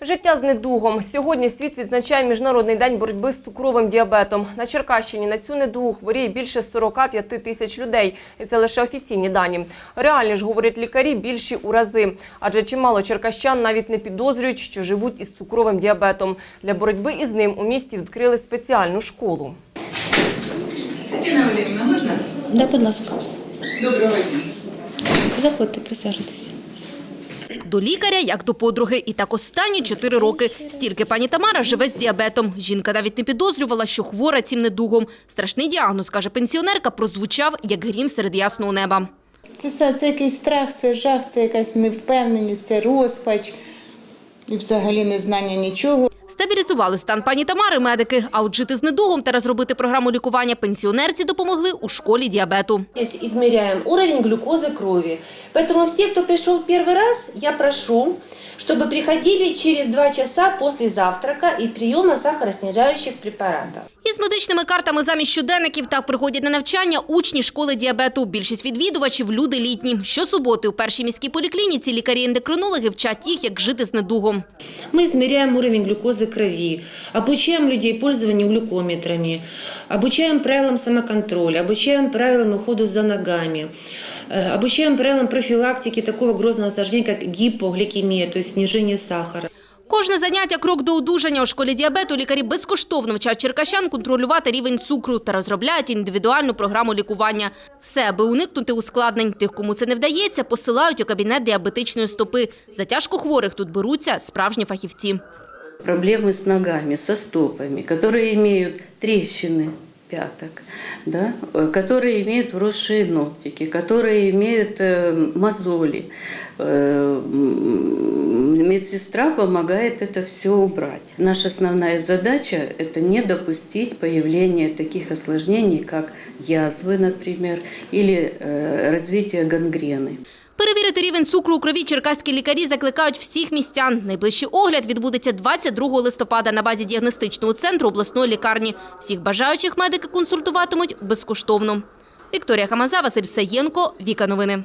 Життя з недугом. Сьогодні світ відзначає Міжнародний день боротьби з цукровим діабетом. На Черкащині на цю недугу хворіє більше 45 тисяч людей. І це лише офіційні дані. Реальні ж, говорять лікарі, більші у рази. Адже чимало черкащан навіть не підозрюють, що живуть із цукровим діабетом. Для боротьби із ним у місті відкрили спеціальну школу. Тетяна Валерівна, можна? Да, будь ласка, Доброго дня. заходьте, присаджуйтесь. До лікаря, як до подруги. І так останні чотири роки. Стільки пані Тамара живе з діабетом. Жінка навіть не підозрювала, що хвора цим недугом. Страшний діагноз, каже пенсіонерка, прозвучав, як грім серед ясного неба. Це, це якийсь страх, це жах, це якась невпевненість, це розпач і взагалі незнання нічого. Стабілізували стан пані Тамари медики. А от жити з недугом та розробити програму лікування пенсіонерці допомогли у школі діабету. Здесь измеряем уровень глюкозы крови. Поэтому все, кто пришел первый раз, я прошу, чтобы приходили через два часа после завтрака и приема сахароснижающих препаратов. Із медичними картами замість щоденників так приходять на навчання учні школи діабету. Більшість відвідувачів – люди літні. Щосуботи у першій міській поліклініці лікарі-ендокринологи вчать їх, як жити з недугом. Мы измеряем уровень глюкозы крови, обучаем людей пользованию глюкометрами, обучаем правилам самоконтроля, обучаем правилам ухода за ногами, э, обучаем правилам профилактики такого грозного осложнения, как гипогликемия, то есть снижение сахара. Кожне заняття – крок до одужання. У школі діабету лікарі безкоштовно вчать черкащан контролювати рівень цукру та розробляють індивідуальну програму лікування. Все, аби уникнути ускладнень. Тих, кому це не вдається, посилають у кабінет діабетичної стопи. За тяжкохворих тут беруться справжні фахівці. проблемы с ногами, со стопами, которые имеют трещины пяток, да, э, которые имеют вросшие ногтики, которые имеют э, мозоли. Э, м, Медсестра помогает это все убрать. Наша основная задача – это не допустить появления таких осложнений, как язвы, например, или э, развитие гангрены. Перевірити рівень цукру у крові черкаські лікарі закликають всіх містян. Найближчий огляд відбудеться 22 листопада на базі діагностичного центру обласної лікарні. Всіх бажаючих медики консультуватимуть безкоштовно. Вікторія Хамаза, Василь Саєнко, Віка Новини.